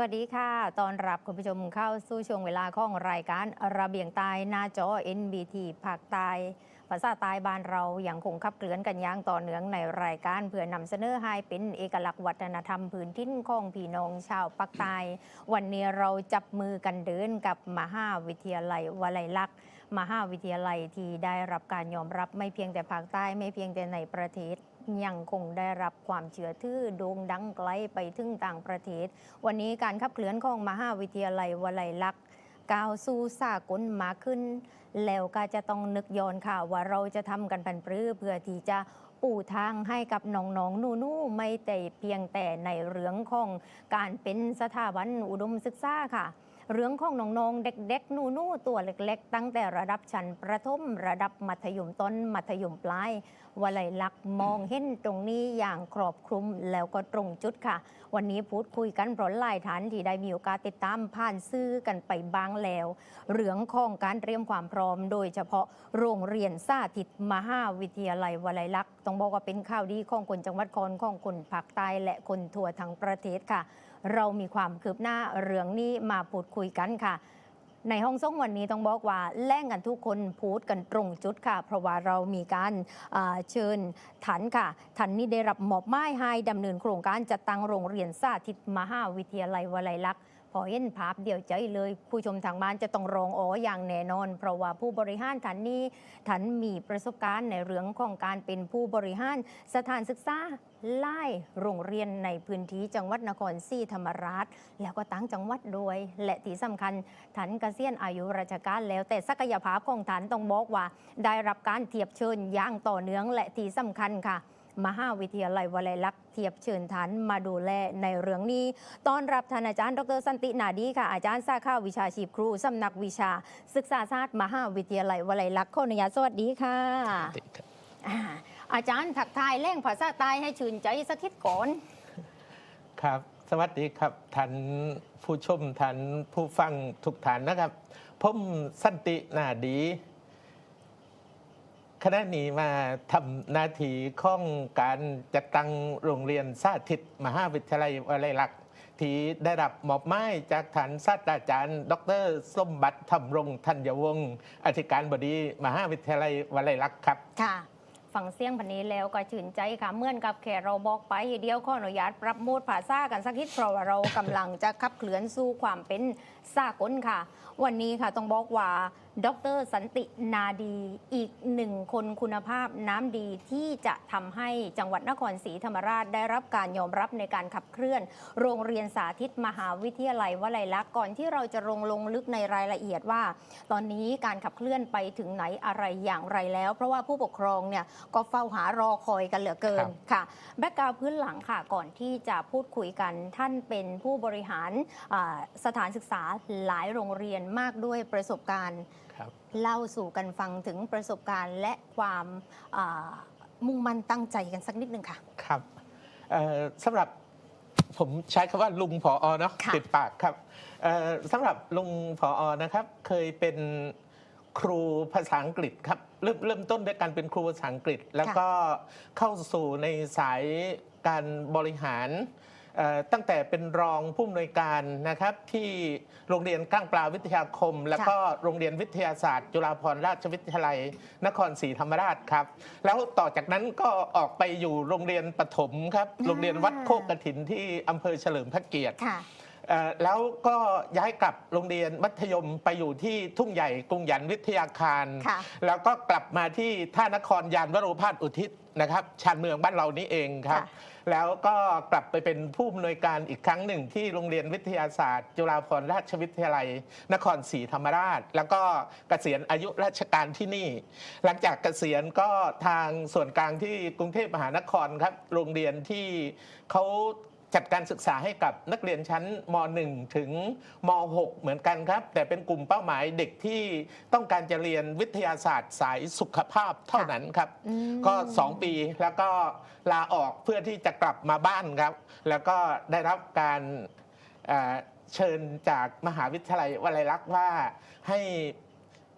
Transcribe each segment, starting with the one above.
สวัสดีค่ะตอนรับคุณผู้ชมเข้าสู่ช่วงเวลาของรายการระเบียงตายหน้าจอ NBT ภาคใต้ภาษาใต้บ้านเราอย่างคงขับเคลื่อนกันอย่างต่อเนื่องในรายการเพื่อนำเสนอให้เป็นเอกลักษณ์วัฒนธรรมพื้นถิ่นของพี่น้องชาวภาคใต้วันนี้เราจับมือกันเดินกับมหาวิทยาลัยวลัยลักษณ์มหาวิทยาลัยที่ได้รับการยอมรับไม่เพียงแต่ภาคใต้ไม่เพียงแต่ในประเทศ ยังคงได้รับความเชื่อถือโด่งดังไกลไปถึงต่างประเทศ วันนี้การขับเคลื่อนของมหาวิทยาลัยวลัยลักษณ์ก้าวสู่สากลมาขึ้น แล้วก็จะต้องนึกย้อนค่ะ ว่าเราจะทำกันพันปรือเพื่อที่จะปูทางให้กับน้องๆหนูๆไม่แต่เพียงแต่ในเรื่องของการเป็นสถาบันอุดมศึกษาค่ะ เรื่องของน้องๆเด็กๆหนูตัวเล็กๆ ตั้งแต่ระดับชั้นประถมระดับมัธยมต้นมัธยมปลาย วลัยลักษณ์มองเห็นตรงนี้อย่างครอบคลุมแล้วก็ตรงจุดค่ะ วันนี้พูดคุยกันเพราะหลายฐานที่ได้มีโอกาสติดตามผ่านซื้อกันไปบางแล้ว เรื่องของการเตรียมความพร้อม โดยเฉพาะโรงเรียนสาธิตมหาวิทยาลัยวลัยลักษณ์ต้องบอกว่าเป็นข่าวดีของคนจังหวัดคอนของคนภาคใต้และคนทั่วทั้งประเทศค่ะ เรามีความคืบหน้าเรื่องนี้มาพูดคุยกันค่ะ ในห้องส่งวันนี้ต้องบอกว่าแล่งกันทุกคนพูดกันตรงจุดค่ะ เพราะว่าเรามีการเชิญถันค่ะถันนี้ได้รับมอบหมายให้ดำเนินโครงการจัดตั้งโรงเรียนสาธิตมหาวิทยาลัยวลัยลักษณ์ พอเห็นภาพเดียวใจเลยผู้ชมทางบ้านจะต้องร้องอ๋ออย่างแน่นอน เพราะว่าผู้บริหารท่านนี้ท่านมีประสบการณ์ในเรื่องของการเป็นผู้บริหารสถานศึกษาไล่โรงเรียนในพื้นที่จังหวัดนครศรีธรรมราช แล้วก็ตั้งจังหวัดด้วย และที่สำคัญท่านเกษียณอายุราชการแล้วแต่ศักยภาพของท่านต้องบอกว่า ได้รับการเทียบเชิญอย่างต่อเนื่องและที่สำคัญค่ะ มหาวิทยาลัยวลัยลักษณ์เทียบเชิญทันมาดูแลในเรื่องนี้ต้อนรับท่านอาจารย์ ดรสันตินาดีค่ะอาจารย์สาขาวิชาชีพครูสำนักวิชา ศึกษาศาสตร์มหาวิทยาลัยวลัยลักษณ์ขออนุญาตสวัสดีค่ะอ่าอาจารย์ถักทายแร่งภาษาใต้ให้ชื่นใจสักทิดก่อนครับ สวัสดีครับท่านผู้ชมท่านผู้ฟังทุกท่านนะครับผมสันตินาดี คณะนี้มาทำหน้าที่ของการจัดตั้งโรงเรียนสาธิตมหาวิทยาลัยวลัยลักษณ์ที่ได้รับมอบหมายจากท่านศาสตราจารย์ ดรสมบัติธรรมรงธัญวงศ์อธิการบดีมหาวิทยาลัยวลัยลักษณ์ครับ ค่ะฟังเสียงพันนี้แล้วก็ชื่นใจค่ะเมื่อนกับแค่เราบอกไปเดียวข้ออนุญาตปรับโมดภาษากันสักนิดเพราะว่าเรากำลังจะขับเคลื่อนสู่ความเป็น สากลค่ะ วันนี้ค่ะต้องบอกว่า ดรสันตินาดีอีกหนึ่งคนคุณภาพน้ำดีที่จะทำให้จังหวัดนครศรีธรรมราชได้รับการยอมรับในการขับเคลื่อน โรงเรียนสาธิตมหาวิทยาลัยวลัยลักษณ์ก่อนที่เราจะลงลงลึกในรายละเอียดว่า ตอนนี้การขับเคลื่อนไปถึงไหนอะไรอย่างไรแล้ว เพราะว่าผู้ปกครองเนี่ยก็เฝ้าหารอคอยกันเหลือเกินค,ค่ะแบ็กกราวพื้นหลังค่ะก่อนที่จะพูดคุยกันท่านเป็นผู้บริหารสถานศึกษาหลายโรงเรียนมากด้วยประสบการณ์ครับเล่าสู่กันฟังถึงประสบการณ์และความอ่ามุ่งมั่นตั้งใจกันสักนิดหนึ่งค่ะ ครับเอ่อสำหรับผมใช้คำว่าลุงผออเนาะค่ะติดปากครับเอ่อสำหรับลุงผออนะครับ เคยเป็นครูภาษาอังกฤษครับเริ่มเริ่มต้นด้วยการเป็นครูภาษาอังกฤษ แล้วก็เข้าสู่ในสายการบริหารเอ่อ ตั้งแต่เป็นรองผู้อำนวยการนะครับที่โรงเรียนก้างปลาวิทยาคม แล้วก็โรงเรียนวิทยาศาสตร์ จุฬาภรณราชวิทยาลัย นครศรีธรรมราชครับ แล้วต่อจากนั้นก็ออกไปอยู่โรงเรียนประถมครับอ่าโรงเรียนวัดโคกกระถินที่อำเภอเฉลิมพระเกียรติค่ะเอ่อแล้วก็ย้ายกลับโรงเรียนมัธยมไปอยู่ที่ทุ่งใหญ่กรุงหยันวิทยาคารค่ะแล้วก็กลับมาที่ท่านครยานวโรพาสอุทิศนะครับชานเมืองบ้านเรานี้เองครับค่ะ แล้วก็กลับไปเป็นผู้อำนวยการอีกครั้งหนึ่งที่โรงเรียนวิทยาศาสตร์ จุฬาภรณราชวิทยาลัย นครศรีธรรมราช แล้วก็เกษียณอายุราชการที่นี่ หลังจากเกษียณก็ทางส่วนกลางที่กรุงเทพมหานครครับ โรงเรียนที่เขา จัดการศึกษาให้กับนักเรียนชั้นม .1 ถึงม .6 เหมือนกันครับ แต่เป็นกลุ่มเป้าหมายเด็กที่ต้องการจะเรียนวิทยาศาสตร์สายสุขภาพเท่านั้นครับอืมก็ 2 ปีแล้วก็ลาออกเพื่อที่จะกลับมาบ้านครับ แล้วก็ได้รับการเอ่อเชิญจากมหาวิทยาลัยวลัยลักษณ์ว่าให้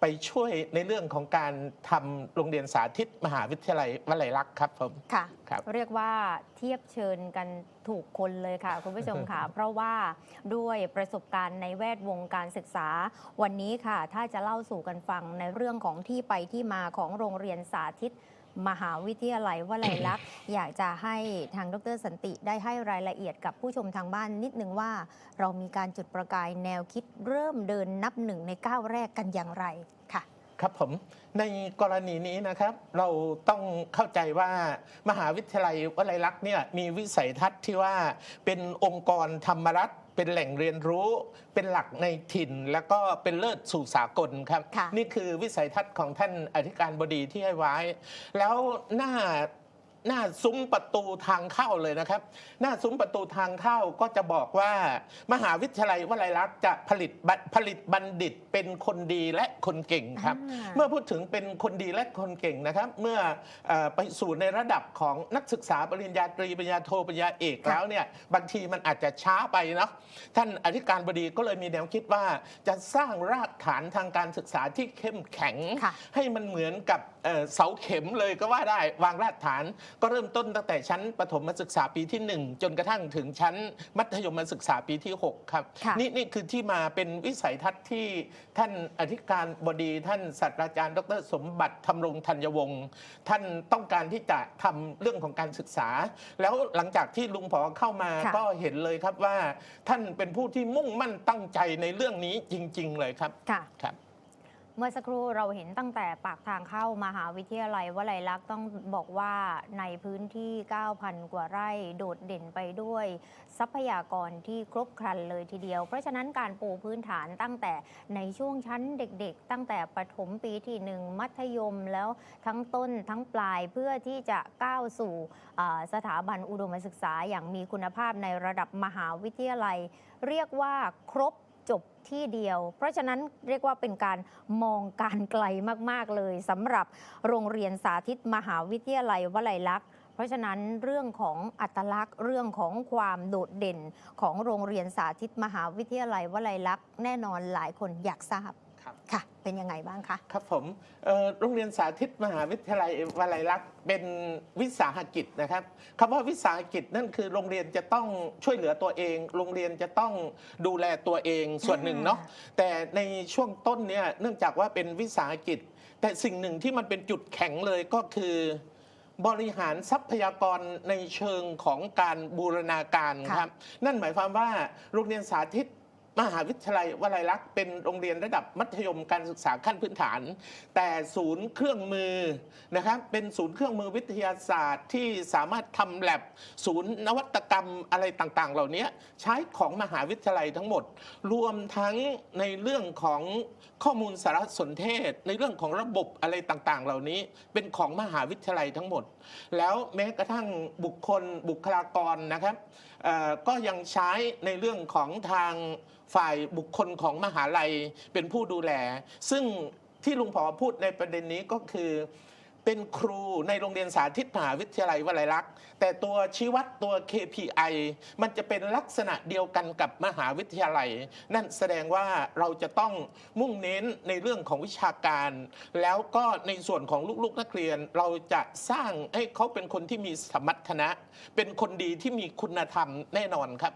ไปช่วยในเรื่องของการทำโรงเรียนสาธิตมหาวิทยาลัยวลัยลักษณ์ครับผมค่ะครับเรียกว่าเทียบเชิญกันถูกคนเลยค่ะ คุณผู้ชมค่ะ เพราะว่าด้วยประสบการณ์ในแวดวงการศึกษา วันนี้ค่ะ ถ้าจะเล่าสู่กันฟังในเรื่องของที่ไปที่มาของโรงเรียนสาธิต มหาวิทยาลัยวลัยลักษณ์ อยากจะให้ทางดรสันติได้ให้รายละเอียดกับผู้ชมทางบ้านนิดนึงว่า เรามีการจุดประกายแนวคิดเริ่มเดินนับหนึ่งในก้าวแรกกันอย่างไรค่ะ ครับผมในกรณีนี้นะครับ เราต้องเข้าใจว่ามหาวิทยาลัยวลัยลักษณ์เนี่ยมีวิสัยทัศน์ที่ว่าเป็นองค์กรธรรมรัฐ เป็นแหล่งเรียนรู้ เป็นหลักในถิ่น แล้วก็เป็นเลิศสู่สากลครับค่ะนี่คือวิสัยทัศน์ของท่านอธิการบดีที่ให้ไว้ แล้วหน้า หน้าซุ้มประตูทางเข้าเลยนะครับ หน้าซุ้มประตูทางเข้าก็จะบอกว่า มหาวิทยาลัยวลัยลักษณ์จะผลิตบัผลิตบัณฑิตเป็นคนดีและคนเก่งครับอ่าเมื่อพูดถึงเป็นคนดีและคนเก่งนะครับ เมื่อเออไปสู่ในระดับของนักศึกษาปริญญาตรีปริญญาโทปริญญาเอกค่ะแล้วเนี่ยบางทีมันอาจจะช้าไปเนาะท่านอธิการบดีก็เลยมีแนวคิดว่าจะสร้างรากฐานทางการศึกษาที่เข้มแข็งค่ะให้มันเหมือนกับเอ่อเสาเข็มเลยก็ว่าได้วางรากฐาน ก็เริ่มต้นตั้งแต่ชั้นประถมศึกษาปีที่ 1 จนกระทั่งถึงชั้นมัธยมศึกษาปีที่ 6 ครับค่ะนี่นี่คือที่มาเป็นวิสัยทัศน์ที่ท่านอธิการบดีท่านศาสตราจารย์ ดร สมบัติธรรมรงธัญวงศ์ท่านต้องการที่จะทำเรื่องของการศึกษา แล้วหลังจากที่ลุงผอเข้ามาค่ะก็เห็นเลยครับว่า ท่านเป็นผู้ที่มุ่งมั่นตั้งใจในเรื่องนี้จริง ๆ เลยครับค่ะครับ เมื่อสักครู่เราเห็นตั้งแต่ปากทางเข้ามหาวิทยาลัยวลัยลักษณ์ต้องบอกว่าในพื้นที่ 9,000 กว่าไร่โดดเด่นไปด้วย ทรัพยากรที่ครบครันเลยทีเดียว เพราะฉะนั้นการปูพื้นฐานตั้งแต่ในช่วงชั้นเด็กๆ ตั้งแต่ประถมปีที่หนึ่งมัธยมแล้วทั้งต้นทั้งปลายเพื่อที่จะก้าวสู่สถาบันอุดมศึกษาอย่างมีคุณภาพในระดับมหาวิทยาลัย เรียกว่าครบ ที่เดียว เพราะฉะนั้นเรียกว่าเป็นการมองการไกลมาก ๆ เลยสำหรับโรงเรียนสาธิตมหาวิทยาลัยวลัยลักษณ์เพราะฉะนั้นเรื่องของอัตลักษณ์เรื่องของความโดดเด่นของโรงเรียนสาธิตมหาวิทยาลัยวลัยลักษณ์แน่นอนหลายคนอยากทราบครับค่ะ เป็นยังไงบ้างคะ ครับผมเอ่อโรงเรียนสาธิตมหาวิทยาลัยวลัยลักษณ์เป็นวิสาหกิจนะครับคำว่าวิสาหกิจนั่นคือโรงเรียนจะต้องช่วยเหลือตัวเอง โรงเรียนจะต้องดูแลตัวเองส่วนหนึ่งเนาะแต่ในช่วงต้นเนี่ยเนื่องจากว่าเป็นวิสาหกิจ แต่สิ่งหนึ่งที่มันเป็นจุดแข็งเลยก็คือบริหารทรัพยากรในเชิงของการบูรณาการค่ะครับ นั่นหมายความว่าโรงเรียนสาธิต มหาวิทยาลัยวลัยลักษณ์เป็นโรงเรียนระดับมัธยมการศึกษาขั้นพื้นฐาน แต่ศูนย์เครื่องมือนะครับเป็นศูนย์เครื่องมือวิทยาศาสตร์ที่สามารถทำแลบศูนย์นวัตกรรมอะไรต่างๆ เหล่านี้ใช้ของมหาวิทยาลัยทั้งหมด รวมทั้งในเรื่องของข้อมูลสารสนเทศ ในเรื่องของระบบอะไรต่างๆ เหล่านี้เป็นของมหาวิทยาลัยทั้งหมด แล้วแม้กระทั่งบุคคลบุคลากรนะครับก็ยังใช้ในเรื่องของทางฝ่ายบุคคลของมหาลัยเป็นผู้ดูแล ซึ่งที่ลุงผอพูดในประเด็นนี้ก็คือเป็นครูในโรงเรียนสาธิตมหาวิทยาลัยวลัยลักษณ์ แต่ตัวชี้วัดตัว KPI มันจะเป็นลักษณะเดียวกันกับมหาวิทยาลัย นั่นแสดงว่าเราจะต้องมุ่งเน้นในเรื่องของวิชาการ แล้วก็ในส่วนของลูกๆนักเรียนเราจะสร้างให้เขาเป็นคนที่มีสมรรถนะ เป็นคนดีที่มีคุณธรรมแน่นอนครับ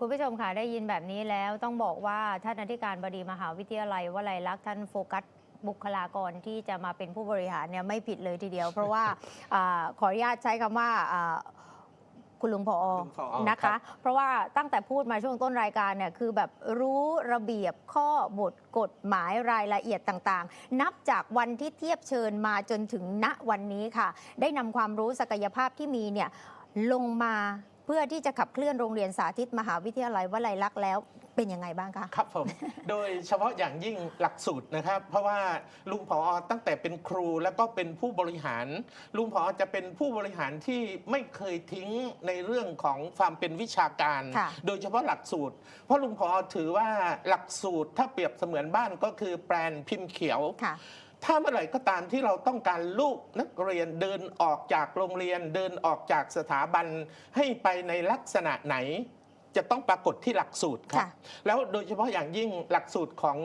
คุณผู้ชมค่ะได้ยินแบบนี้แล้วต้องบอกว่าท่านอธิการบดีมหาวิทยาลัยวลัยลักษณ์ท่านโฟกัสบุคลากรที่จะมาเป็นผู้บริหารเนี่ยไม่ผิดเลยทีเดียว เพราะว่าอาขออนุญาตใช้คำว่าอ่าคุณลุงพอลุงผอนะครัคะบเพราะว่าตั้งแต่พูดมาช่วงต้นรายการเนี่ยคือแบบรู้ระเบียบข้อบทกฎหมายรายละเอียดต่างๆ นับจากวันที่เทียบเชิญมาจนถึงณวันนี้ค่ะ ได้นำความรู้ศักยภาพที่มีเนี่ยลงมา เพื่อที่จะขับเคลื่อนโรงเรียนสาธิตมหาวิทยาลัยวลัยลักษณ์แล้วเป็นยังไงบ้างคะ ครับผม โดยเฉพาะอย่างยิ่งหลักสูตรนะครับ เพราะว่าลุงผอตั้งแต่เป็นครูแล้วก็เป็นผู้บริหาร ลุงผอจะเป็นผู้บริหารที่ไม่เคยทิ้งในเรื่องของความเป็นวิชาการค่ะโดยเฉพาะหลักสูตร เพราะลุงผอถือว่าหลักสูตรถ้าเปรียบเสมือนบ้านก็คือแปลนพิมพ์เขียวค่ะ ถ้าเมื่อไหร่ก็ตามที่เราต้องการลูกนักเรียนเดินออกจากโรงเรียน เดินออกจากสถาบันให้ไปในลักษณะไหนจจะต้องปรากฏที่หลักสูตรครับค่ะแล้วโดยเฉพาะอย่างยิ่งหลักสูตรของ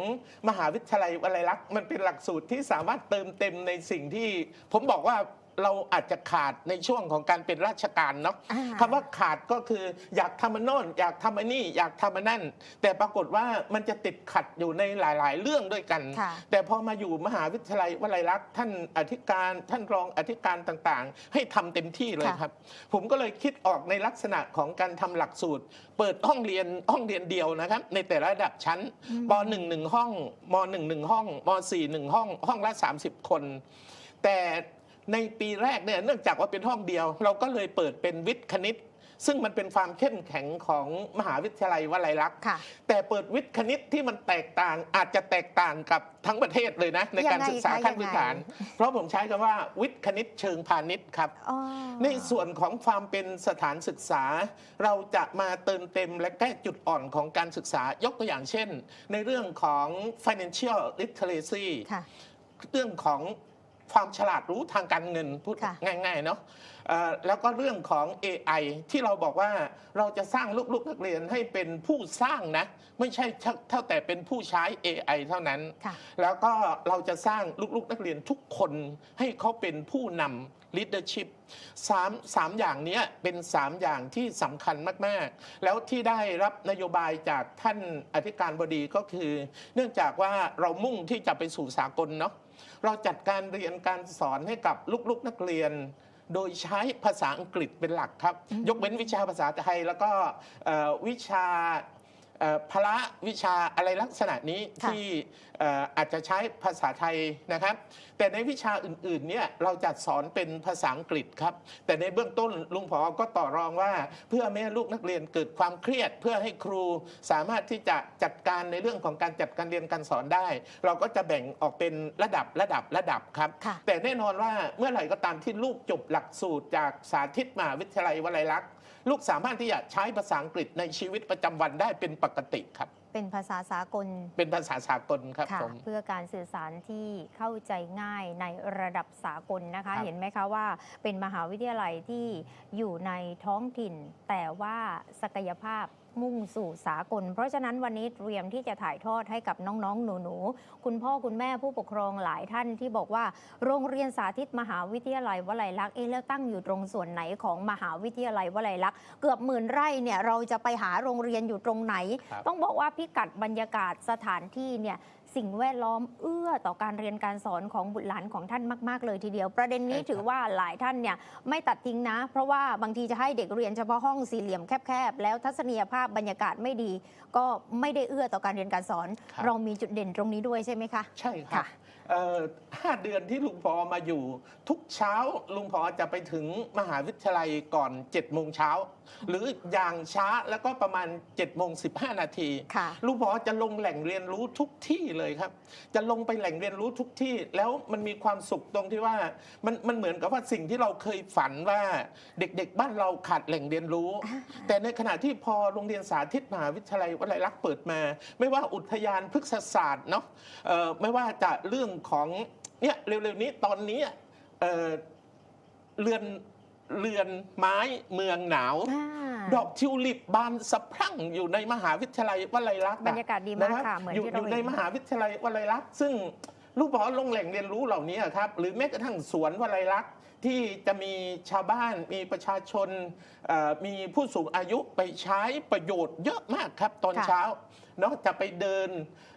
มหาวิทยาลัยวลัยลักษณ์มันเป็นหลักสูตรที่สามารถเติมเต็มในสิ่งที่ ผมบอกว่า เราอาจจะขาดในช่วงของการเป็นราชการเนาะอ่าคำว่าขาดก็คืออยากทำมันโน่นอยากทำอันนี่อยากทำอันนั่น แต่ปรากฏว่ามันจะติดขัดอยู่ในหลาย ๆ เรื่องด้วยกันค่ะแต่พอมาอยู่มหาวิทยาลัยวลัยลักษณ์ท่านอธิการท่านรองอธิการต่างๆ ให้ทำเต็มที่เลยค่ะครับ ผมก็เลยคิดออกในลักษณะของการทำหลักสูตร เปิดห้องเรียนห้องเรียนเดียวนะครับ ในแต่ละระดับชั้นป .1 หนึ่งห้องม .1 หนึ่งห้องม .4 หนึ่งห้องห้องละ30 คน แต่ ในปีแรกเนี่ยเนื่องจากว่าเป็นห้องเดียว เราก็เลยเปิดเป็นวิทย์คณิต ซึ่งมันเป็นความเข้มแข็งของมหาวิทยาลัยวลัยลักษณ์ค่ะแต่เปิดวิทย์คณิตที่มันแตกต่างอาจจะแตกต่างกับทั้งประเทศเลยนะ ในการยังไงศึกษาคะขั้นพื้นฐานยังไงเพราะผมใช้คำว่าวิทย์คณิตเชิงพาณิชย์ครับอ๋อในส่วนของความเป็นสถานศึกษา เราจะมาเติมเต็มและแก้จุดอ่อนของการศึกษายกตัวอย่างเช่น ในเรื่องของ financial literacy ค่ะเรื่องของ ความฉลาดรู้ทางการเงินพูดค่ะง่ายๆเนาะเอ่อแล้วก็เรื่องของ AI ที่เราบอกว่าเราจะสร้างลูกๆนักเรียนให้เป็นผู้สร้างนะ ไม่ใช่เท่าแต่เป็นผู้ใช้ AI เท่านั้น ค่ะ แล้วก็เราจะสร้างลูกๆนักเรียนทุกคนให้เขาเป็นผู้นำ leadership สามสามอย่างเนี้ยเป็นสามอย่างที่สำคัญมากๆ แล้วที่ได้รับนโยบายจากท่านอธิการบดีก็คือ เนื่องจากว่าเรามุ่งที่จะไปสู่สากลเนาะ เราจัดการเรียนการสอนให้กับลูกๆนักเรียน โดยใช้ภาษาอังกฤษเป็นหลักครับอืมยกเว้นวิชาภาษาไทยแล้วก็เอ่อวิชาเอ่อ พละวิชาอะไรลักษณะนี้ค่ะที่เอ่ออาจจะใช้ภาษาไทยนะครับ แต่ในวิชาอื่นๆเนี่ยเราจะสอนเป็นภาษาอังกฤษครับ แต่ในเบื้องต้นลุงผอก็ต่อรองว่า เพื่อไม่ให้ลูกนักเรียนเกิดความเครียด เพื่อให้ครูสามารถที่จะจัดการในเรื่องของการจัดการเรียนการสอนได้ เราก็จะแบ่งออกเป็นระดับระดับระดับครับค่ะแต่แน่นอนว่าเมื่อไหร่ก็ตามที่ลูกจบหลักสูตรจากสาธิตมหาวิทยาลัยวลัยลักษณ์ ลูกสามารถที่จะใช้ภาษาอังกฤษในชีวิตประจำวันได้เป็นปกติครับ เป็นภาษาสากลเป็นภาษาสากลครับค่ะผม เพื่อการสื่อสารที่เข้าใจง่ายในระดับสากลนะคะ ครับ เห็นไหมคะว่าเป็นมหาวิทยาลัยที่อยู่ในท้องถิ่น แต่ว่าศักยภาพ มุ่งสู่สากล เพราะฉะนั้นวันนี้เตรียมที่จะถ่ายทอดให้กับน้องๆ หนูๆ คุณพ่อคุณแม่ผู้ปกครองหลายท่านที่บอกว่า โรงเรียนสาธิตมหาวิทยาลัยวลัยลักษณ์เอ๊ะแล้วตั้งอยู่ตรงส่วนไหนของมหาวิทยาลัยวลัยลักษณ์เกือบหมื่นไร่เนี่ยเราจะไปหาโรงเรียนอยู่ตรงไหนครับต้องบอกว่าพิกัดบรรยากาศสถานที่เนี่ยสิ่งแวดล้อมเอื้อต่อการเรียนการสอนของบุตรหลานของท่านมาก ๆ เลยทีเดียว ประเด็นนี้ใช่ครับถือว่าหลายท่านเนี่ยไม่ตัดทิ้งนะ เพราะว่าบางทีจะให้เด็กเรียนเฉพาะห้องสี่เหลี่ยมแคบๆแล้วทัศนียภาพบรรยากาศไม่ดี ก็ไม่ได้เอื้อต่อการเรียนการสอนครับเรามีจุดเด่นตรงนี้ด้วยใช่ไหมคะ ใช่ครัค่ะบเอ่อ ห้าเดือนที่ลุงพอมาอยู่ ทุกเช้าลุงพอจะไปถึงมหาวิทยาลัยก่อน7จ็ดโมงเช้า หรืออย่างช้าแล้วก็ประมาณ7จ็ดโมงสินาทีค่ะลุงพอจะลงแหล่งเรียนรู้ทุกที่เลยครับ จะลงไปแหล่งเรียนรู้ทุกที่ แล้วมันมีความสุขตรงที่ว่ามันมันเหมือนกับว่าสิ่งที่เราเคยฝันว่าเด็กๆ บ้านเราขาดแหล่งเรียนรู้ แต่ในขณะที่พอโรงเรียนสาธิตมหาวิทยาลัยวลัยลักษณ์เปิดมา ไม่ว่าอุทยานพฤกษศาสตร์เนาะเอ่อไม่ว่าจะเรื่องของเนี่ยเร็วๆนี้ตอนนี้เอ่อเรือนเรือนไม้เมืองหนาวอ่าดอกทิวลิปบานสะพรั่งอยู่ในมหาวิทยาลัยวลัยลักษณ์อะบรรยากาศดีมากนรับค่ะเหมือนอยู่ที่อเรายู่ในเห็นมหาวิทยาลัยวลัยลักษณ์ซึ่ง ลูกบอกว่าลงแหล่งเรียนรู้เหล่านี้อะครับหรือแม้กระทั่งสวนวลัยลักษณ์ที่จะมีชาวบ้านมีประชาชนเอ่อมีผู้สูงอายุไปใช้ประโยชน์เยอะมากครับตอนค่ะเช้าเนาะจะไปเดิน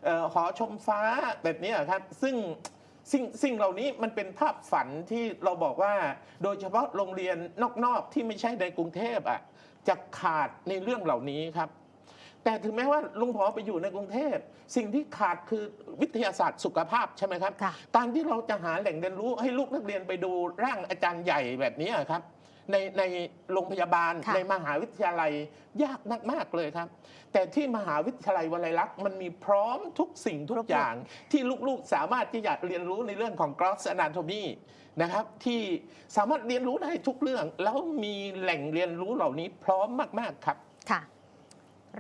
เออหอชมฟ้าแบบนี้อะครับ ซึ่งสิ่งสิ่งเหล่านี้มันเป็นภาพฝันที่เราบอกว่า โดยเฉพาะโรงเรียนนอกๆที่ไม่ใช่ในกรุงเทพอะจะขาดในเรื่องเหล่านี้ครับ แต่ถึงแม้ว่าลุงพอไปอยู่ในกรุงเทพสิ่งที่ขาดคือวิทยาศาสตร์สุขภาพใช่ไหมครับค่ะการที่เราจะหาแหล่งเรียนรู้ให้ลูกนักเรียนไปดูร่างอาจารย์ใหญ่แบบนี้ครับในในโรงพยาบาลค่ะในมหาวิทยาลัยยากมาก ๆ เลยครับ แต่ที่มหาวิทยาลัยวลัยลักษณ์มันมีพร้อมทุกสิ่งทุครกบอย่าง ที่ลูก ๆ สามารถที่จะเรียนรู้ในเรื่องของ gross anatomy นะครับ ที่สามารถเรียนรู้ได้ทุกเรื่อง แล้วมีแหล่งเรียนรู้เหล่านี้พร้อมมาก ๆ ครับค่ะ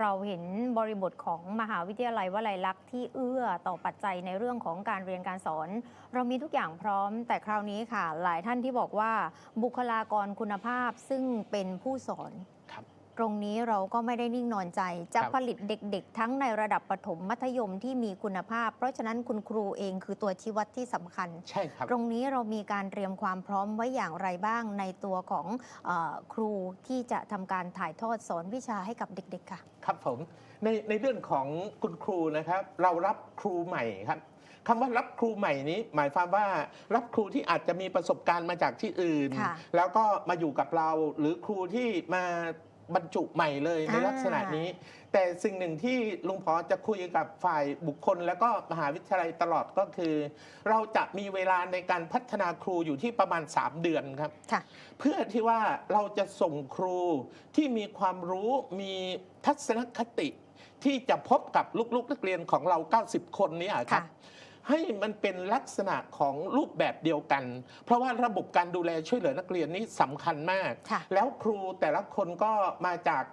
เราเห็นบริบทของมหาวิทยาลัยวลัยลักษณ์ที่เอื้อต่อปัจจัยในเรื่องของการเรียนการสอน เรามีทุกอย่างพร้อม แต่คราวนี้ค่ะ หลายท่านที่บอกว่าบุคลากรคุณภาพซึ่งเป็นผู้สอน ตรงนี้เราก็ไม่ได้นิ่งนอนใจ จะครับผลิตเด็กๆ ทั้งในระดับประถมมัธยมที่มีคุณภาพ เพราะฉะนั้นคุณครูเองคือตัวชี้วัดที่สำคัญ ใช่ครับ ตรงนี้เรามีการเตรียมความพร้อมไว้อย่างไรบ้างในตัวของเออครูที่จะทำการถ่ายทอดสอนวิชาให้กับเด็กๆค่ะ ครับผมในในเรื่องของคุณครูนะครับ เรารับครูใหม่ครับคำว่ารับครูใหม่นี้ หมายความว่ารับครูที่อาจจะมีประสบการณ์มาจากที่อื่นค่ะแล้วก็มาอยู่กับเราหรือครูที่มา บรรจุใหม่เลยในอ่าลักษณะนี้ แต่สิ่งหนึ่งที่ลุงพอจะคุยกับฝ่ายบุคคล แล้วก็มหาวิทยาลัยตลอดก็คือ เราจะมีเวลาในการพัฒนาครูอยู่ที่ประมาณ 3 เดือนครับค่ะเพื่อที่ว่าเราจะส่งครูที่มีความรู้มีทัศนคติที่จะพบกับลูกๆนักเรียนของเรา 90 คนเนี้ครัค่ะบ ให้มันเป็นลักษณะของรูปแบบเดียวกัน เพราะว่าระบบการดูแลช่วยเหลือนักเรียนนี้สำคัญมากค่ะแล้วครูแต่ละคนก็มาจาก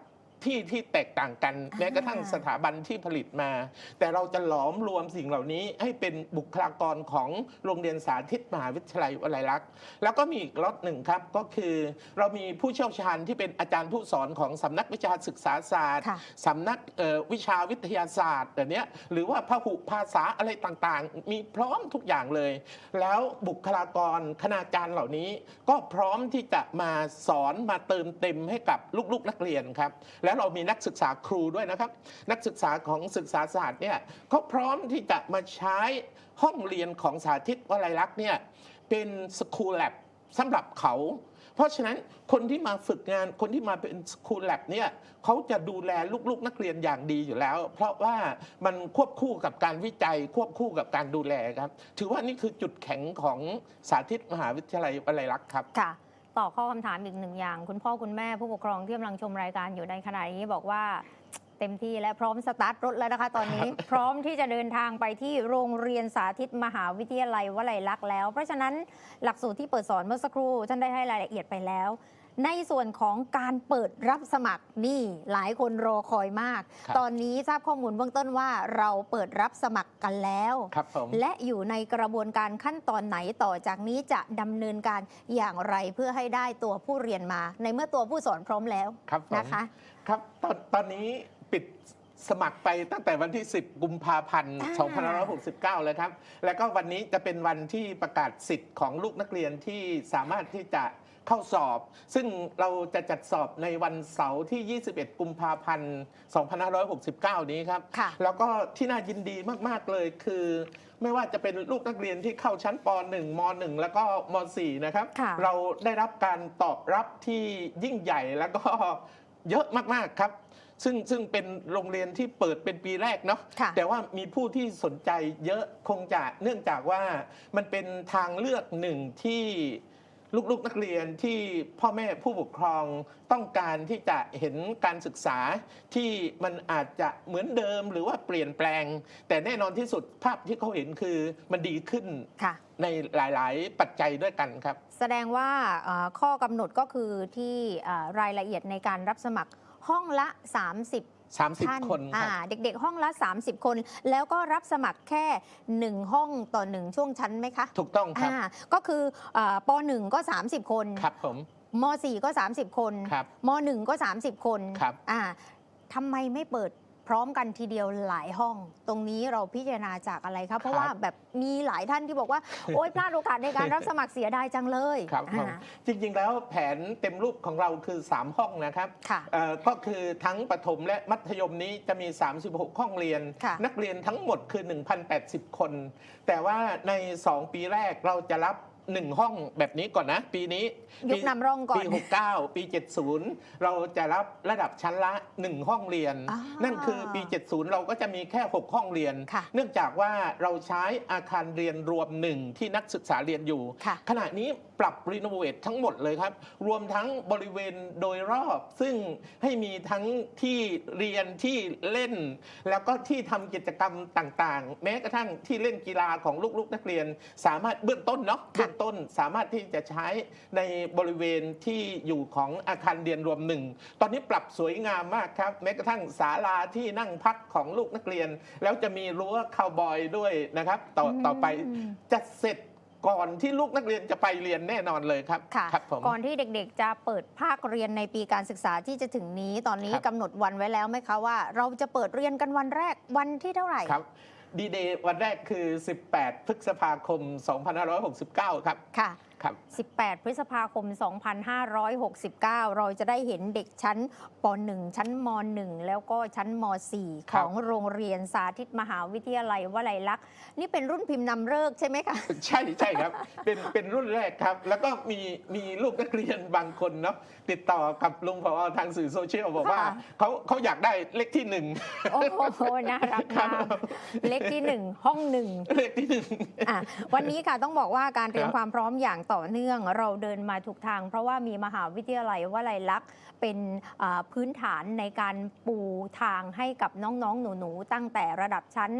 ที่ที่แตกต่างกันอ่าแม้กระทั่งสถาบันที่ผลิตมา แต่เราจะหลอมรวมสิ่งเหล่านี้ให้เป็นบุคลากรของโรงเรียนสาธิตมหาวิทยาลัยวลัยลักษณ์ แล้วก็มีอีกล็อตหนึ่งครับก็คือเรามีผู้เชี่ยวชาญที่เป็นอาจารย์ผู้สอนของสำนักวิชาศึกษาศาสตร์ค่ะสำนักเอ่อวิชาวิทยาศาสตร์แบบเนี้ยหรือว่าพหุภาษาอะไรต่างๆ มีพร้อมทุกอย่างเลย แล้วบุคลากรคณาจารย์เหล่านี้ ก็พร้อมที่จะมาสอนมาเติมเต็มให้กับลูกๆนักเรียนครับแล้วเรามีนักศึกษาครูด้วยนะครับ นักศึกษาของศึกษาศาสตร์เนี่ยเขาพร้อมที่จะมาใช้ห้องเรียนของสาธิตวลัยลักษณ์เนี่ยเป็นสคูลแลบสำหรับเขา เพราะฉะนั้นคนที่มาฝึกงานคนที่มาเป็นสคูลแลบเนี่ยเขาจะดูแลลูกๆนักเรียนอย่างดีอยู่แล้ว เพราะว่ามันควบคู่กับการวิจัย ควบคู่กับการดูแลครับ ถือว่านี่คือจุดแข็งของสาธิตมหาวิทยาลัยวลัยลักษณ์ครับค่ะ ต่อข้อคำถามอีกหนึ่งอย่าง คุณพ่อคุณแม่ผู้ปกครองที่กำลังชมรายการอยู่ในขณะนี้บอกว่าเต็มที่และพร้อมสตาร์ทรถแล้วนะคะตอนนี้ พร้อมที่จะเดินทางไปที่โรงเรียนสาธิตมหาวิทยาลัยวลัยลักษณ์แล้ว เพราะฉะนั้นหลักสูตรที่เปิดสอนเมื่อสักครู่ท่านได้ให้รายละเอียดไปแล้ว ในส่วนของการเปิดรับสมัครนี่หลายคนรอคอยมากครับตอนนี้ทราบข้อมูลเบื้องต้นว่าเราเปิดรับสมัครกันแล้วครับผมและอยู่ในกระบวนการขั้นตอนไหนต่อจากนี้จะดำเนินการอย่างไรเพื่อให้ได้ตัวผู้เรียนมา ในเมื่อตัวผู้สอนพร้อมแล้วครับผมนะคะ ครับตอนตอนนี้ปิดสมัครไปตั้งแต่วันที่ 10 กุมภาพันธ์อ่า2569 เลยครับ แล้วก็วันนี้จะเป็นวันที่ประกาศสิทธิ์ของลูกนักเรียนที่สามารถที่จะ เข้าสอบ ซึ่งเราจะจัดสอบในวันเสาร์ที่ 21 กุมภาพันธ์ 2569 นี้ครับค่ะแล้วก็ที่น่ายินดีมาก ๆ เลยคือ ไม่ว่าจะเป็นลูกนักเรียนที่เข้าชั้นป .1 ม .1 แล้วก็ม .4 นะครับค่ะเราได้รับการตอบรับที่ยิ่งใหญ่แล้วก็เยอะมาก ๆ ครับซึ่งซึ่งเป็นโรงเรียนที่เปิดเป็นปีแรกเนาะค่ะแต่ว่ามีผู้ที่สนใจเยอะคงจะเนื่องจากว่ามันเป็นทางเลือกหนึ่งที่ ลูกๆนักเรียนที่พ่อแม่ผู้ปกครองต้องการที่จะเห็นการศึกษาที่มันอาจจะเหมือนเดิมหรือว่าเปลี่ยนแปลง แต่แน่นอนที่สุดภาพที่เขาเห็นคือมันดีขึ้นค่ะในหลาย ๆ ปัจจัยด้วยกันครับ แสดงว่าเอ่อข้อกำหนดก็คือที่เอ่อรายละเอียดในการรับสมัครห้องละ 30ท่าน30 คนคอ่ารับเด็กๆ ห้องละ 30 คน แล้วก็รับสมัครแค่ 1 ห้องต่อ 1 ช่วงชั้นไหมคะถูกต้องครับ อ่าก็คือเอ่อป .1 ก็ 30 คนครับผม ม .4 ก็ 30 คนครับ ม .1 ก็ 30 คนครับ อ่าทำไมไม่เปิด พร้อมกันทีเดียวหลายห้อง ตรงนี้เราพิจารณาจากอะไรครับ เพราะว่าแบบมีหลายท่านที่บอกว่า โอ๊ยพลาดโอกาสในการรับสมัครเสียดายจังเลยครับผมอ่าจริง ๆ แล้วแผนเต็มรูปของเราคือ 3 ห้องนะครับค่ะเอ่อก็คือทั้งประถมและมัธยมนี้จะมี 36 ห้องเรียนค่ะนักเรียนทั้งหมดคือ 1,080 คน แต่ว่าใน 2 ปีแรกเราจะรับ 1ห้องแบบนี้ก่อนนะ ปีนี้ยุคนำร่องก่อน ปี 69 ปี 70 เราจะรับระดับชั้นละ 1 ห้องเรียน อ่านั่นั่นคือปี 70 เราก็จะมีแค่ 6 ห้องเรียน ค่ะเนื่องจากว่าเราใช้อาคารเรียนรวมหนึ่งที่นักศึกษาเรียนอยู่ ค่ะขณะนี้ ปรับรีโนเวททั้งหมดเลยครับ รวมทั้งบริเวณโดยรอบ ซึ่งให้มีทั้งที่เรียนที่เล่น แล้วก็ที่ทำกิจกรรมต่างๆ แม้กระทั่งที่เล่นกีฬาของลูกๆนักเรียน สามารถเบื้องต้นเนาะค่ะเบื้องต้นสามารถที่จะใช้ในบริเวณที่อยู่ของอาคารเรียนรวมหนึ่งตอนนี้ปรับสวยงามมากครับ แม้กระทั่งศาลาที่นั่งพักของลูกนักเรียน แล้วจะมีรั้วคาวบอยด้วยนะครับ ต่อต่อไปอืมจะเสร็จ ก่อนที่ลูกนักเรียนจะไปเรียนแน่นอนเลยครับค่ะครับผม ก่อนที่เด็กๆ จะเปิดภาคเรียนในปีการศึกษาที่จะถึงนี้ตอนนี้ครับ กำหนดวันไว้แล้วไหมคะว่า เราจะเปิดเรียนกันวันแรกวันที่เท่าไหร่ ครับดีเดย์วันแรกคือ 18 พฤษภาคม 2569 ครับ ค่ะครับ 18 พฤษภาคม 2569 เราจะได้เห็นเด็กชั้นป .1 ชั้นม .1 แล้วก็ชั้นม .4 คขรับองโรงเรียนสาธิตมหาวิทยาลัยวลัยลักษณ์นี่เป็นรุ่นพิมพ์นำเลิกษ์ใช่ไหมคะ ใช่ใช่ครับ เป็นเป็นรุ่นแรกครับ แล้วก็มีมีลูกนักเรียนบางคนเนาะติดต่อกับลุงพอทางสื่อโซเชียลบอกว่าค่ะเขาเขาอยากได้เลขที่หนึ่งโอ้โหน่ารักครัมาบกเลขที่หนึ่งห้องหนึ่งเลขที่หนึ่งอะวันนี้ค่ะต้องบอกว่าการเตรียมครับความพร้อมอย่างต่อต่อเนื่อง เราเดินมาถูกทาง เพราะว่ามีมหาวิทยาลัยวลัยลักษณ์เป็นพื้นฐานในการปูทางให้กับน้องๆ หนูๆ ตั้งแต่ระดับชั้น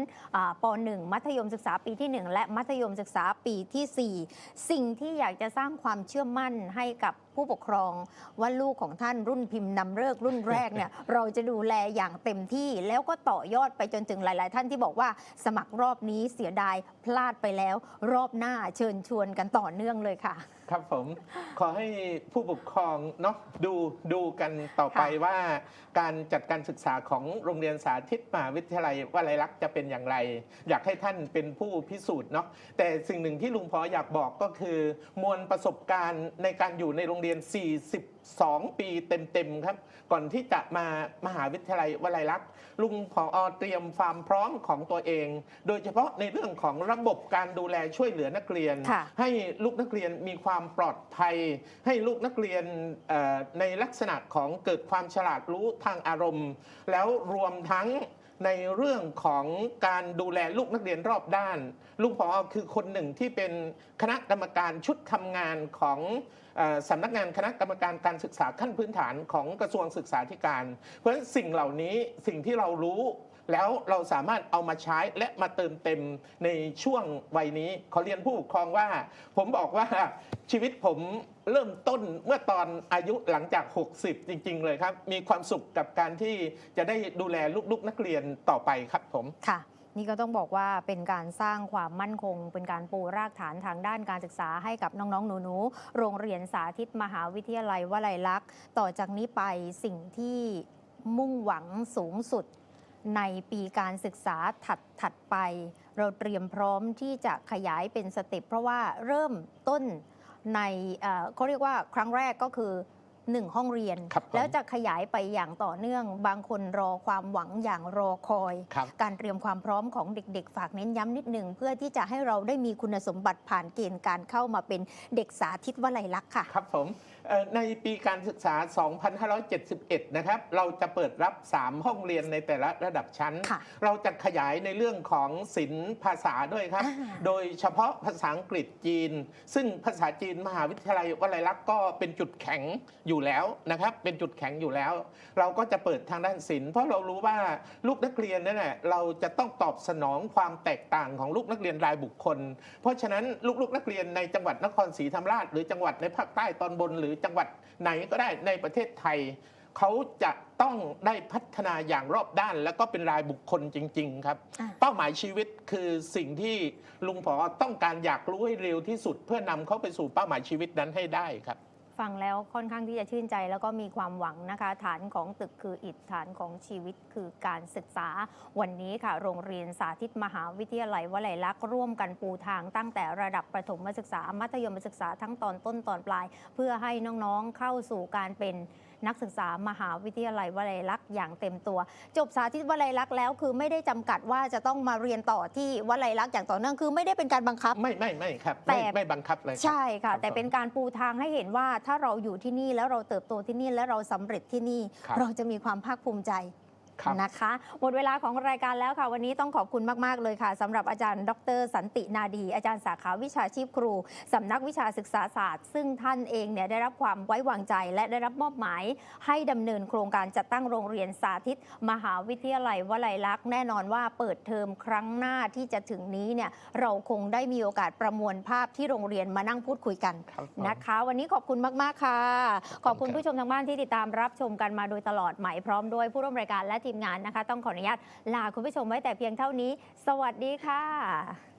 ป .1 มัธยมศึกษาปีที่ 1 และมัธยมศึกษาปีที่ 4 สิ่งที่อยากจะสร้างความเชื่อมั่นให้กับ ผู้ปกครอง ว่าลูกของท่านรุ่นพิมพ์นำเลิกรุ่นแรกเนี่ยเราจะดูแลอย่างเต็มที่ แล้วก็ต่อยอดไปจนถึงหลาย ๆ ท่านที่บอกว่าสมัครรอบนี้เสียดายพลาดไปแล้ว รอบหน้าเชิญชวนกันต่อเนื่องเลยค่ะ ครับผมขอให้ผู้ปกครองเนาะดูดูกันต่อไปค่ะว่าการจัดการศึกษาของโรงเรียนสาธิตมหาวิทยาลัยวลัยลักษณ์จะเป็นอย่างไร อยากให้ท่านเป็นผู้พิสูจน์เนาะแต่สิ่งหนึ่งที่ลุงพออยากบอกก็คือ มวลประสบการณ์ในการอยู่ในโรงเรียน 42ปีเต็มๆครับ ก่อนที่จะมามหาวิทยาลัยวลัยลักษณ์ลุงพอเตรียมความพร้อมของตัวเอง โดยเฉพาะในเรื่องของระบบการดูแลช่วยเหลือนักเรียนค่ะให้ลูกนักเรียนมีความปลอดภัย ให้ลูกนักเรียนเอ่อในลักษณะของเกิดความฉลาดรู้ทางอารมณ์ แล้วรวมทั้งในเรื่องของการดูแลลูกนักเรียนรอบด้าน ลุงพอคือคนหนึ่งที่เป็นคณะกรรมการชุดทำงานของเอ่อ สำนักงานคณะกรรมการการศึกษาขั้นพื้นฐานของกระทรวงศึกษาธิการ เพราะฉะนั้นสิ่งเหล่านี้สิ่งที่เรารู้แล้วเราสามารถเอามาใช้และมาเติมเต็มในช่วงวัยนี้ขอเรียนผู้ปกครองว่า ผมบอกว่าชีวิตผมเริ่มต้นเมื่อตอนอายุหลังจาก 60 จริง ๆ เลยครับ มีความสุขกับการที่จะได้ดูแลลูกๆนักเรียนต่อไปครับผมค่ะ นี่ก็ต้องบอกว่าเป็นการสร้างความมั่นคง เป็นการปูรากฐานทางด้านการศึกษาให้กับน้องๆ หนูๆ โรงเรียนสาธิตมหาวิทยาลัยวลัยลักษณ์ ต่อจากนี้ไปสิ่งที่มุ่งหวังสูงสุดในปีการศึกษาถัดถัดไป เราเตรียมพร้อมที่จะขยายเป็นสเต็ปเพราะว่าเริ่มต้นในเอ่อเขาเรียกว่าครั้งแรกก็คือ 1 ห้องเรียนครับผมแล้วจะขยายไปอย่างต่อเนื่อง บางคนรอความหวังอย่างรอคอยครับการเตรียมความพร้อมของเด็กๆ ฝากเน้นย้ำนิดหนึ่งเพื่อที่จะให้เราได้มีคุณสมบัติผ่านเกณฑ์การเข้ามาเป็นเด็กสาธิตวลัยลักษณ์ค่ะ ครับผมเอ่อ ในปีการศึกษา 2571 นะครับ เราจะเปิดรับ 3 ห้องเรียนในแต่ละระดับชั้นค่ะเราจะขยายในเรื่องของศิลป์ภาษาด้วยครับอ่าโดยเฉพาะภาษาอังกฤษจีน ซึ่งภาษาจีนมหาวิทยาลัยวลัยลักษณ์ก็เป็นจุดแข็งอยู่แล้วนะครับ เป็นจุดแข็งอยู่แล้ว เราก็จะเปิดทางด้านศิลป์เพราะเรารู้ว่าลูกนักเรียนนั่นแหละเราจะต้องตอบสนองความแตกต่างของลูกนักเรียนรายบุคคล เพราะฉะนั้นลูกๆนักเรียนในจังหวัดนครศรีธรรมราช หรือจังหวัดในภาคใต้ตอนบนหรือจังหวัดไหนก็ได้ในประเทศไทย เขาจะต้องได้พัฒนาอย่างรอบด้าน แล้วก็เป็นรายบุคคลจริง ๆ ครับ เป้าหมายชีวิตคือสิ่งที่ลุงพอต้องการอยากรู้ให้เร็วที่สุด เพื่อนำเขาไปสู่เป้าหมายชีวิตนั้นให้ได้ครับ ฟังแล้วค่อนข้างที่จะชื่นใจแล้วก็มีความหวังนะคะ ฐานของตึกคืออิฐฐานของชีวิตคือการศึกษา วันนี้ค่ะ โรงเรียนสาธิตมหาวิทยาลัยวลัยลักษณ์ร่วมกันปูทางตั้งแต่ระดับประถมศึกษามัธยมศึกษาทั้งตอนต้นตอนปลาย เพื่อให้น้องๆเข้าสู่การเป็น นักศึกษามหาวิทยาลัยวลัยลักษณ์อย่างเต็มตัว จบสาธิตวลัยลักษณ์แล้ว คือไม่ได้จำกัดว่าจะต้องมาเรียนต่อที่วลัยลักษณ์อย่างต่อเนื่องคือไม่ได้เป็นการบังคับ ไม่ไม่ไม่ครับแต่ไม่ไม่บังคับเลยครับใช่ค่ะครับแต่เป็นการปูทางให้เห็นว่าถ้าเราอยู่ที่นี่แล้วเราเติบโตที่นี่แล้วเราสำเร็จที่นี่ครับเราจะมีความภาคภูมิใจครับ นะคะ หมดเวลาของรายการแล้วค่ะ วันนี้ต้องขอบคุณมาก ๆ เลยค่ะสำหรับอาจารย์ ดร สันตินาดี อาจารย์สาขาวิชาชีพครูสำนักวิชาศึกษาศาสตร์ ซึ่งท่านเองเนี่ยได้รับความไว้วางใจ และได้รับมอบหมาย ให้ดำเนินโครงการจัดตั้งโรงเรียนสาธิต มหาวิทยาลัยวลัยลักษณ์แน่นอนว่าเปิดเทอมครั้งหน้าที่จะถึงนี้เนี่ยเราคงได้มีโอกาสประมวลภาพที่โรงเรียนมานั่งพูดคุยกันครับผมนะคะ วันนี้ขอบคุณมาก ๆ ค่ะ ขอบคุณครับผู้ชมทางบ้านที่ติดตามรับชมกันมาโดยตลอดหมายพร้อมด้วยผู้ร่วมรายการและทีมงานนะคะ ต้องขออนุญาตลาคุณผู้ชมไว้แต่เพียงเท่านี้ สวัสดีค่ะ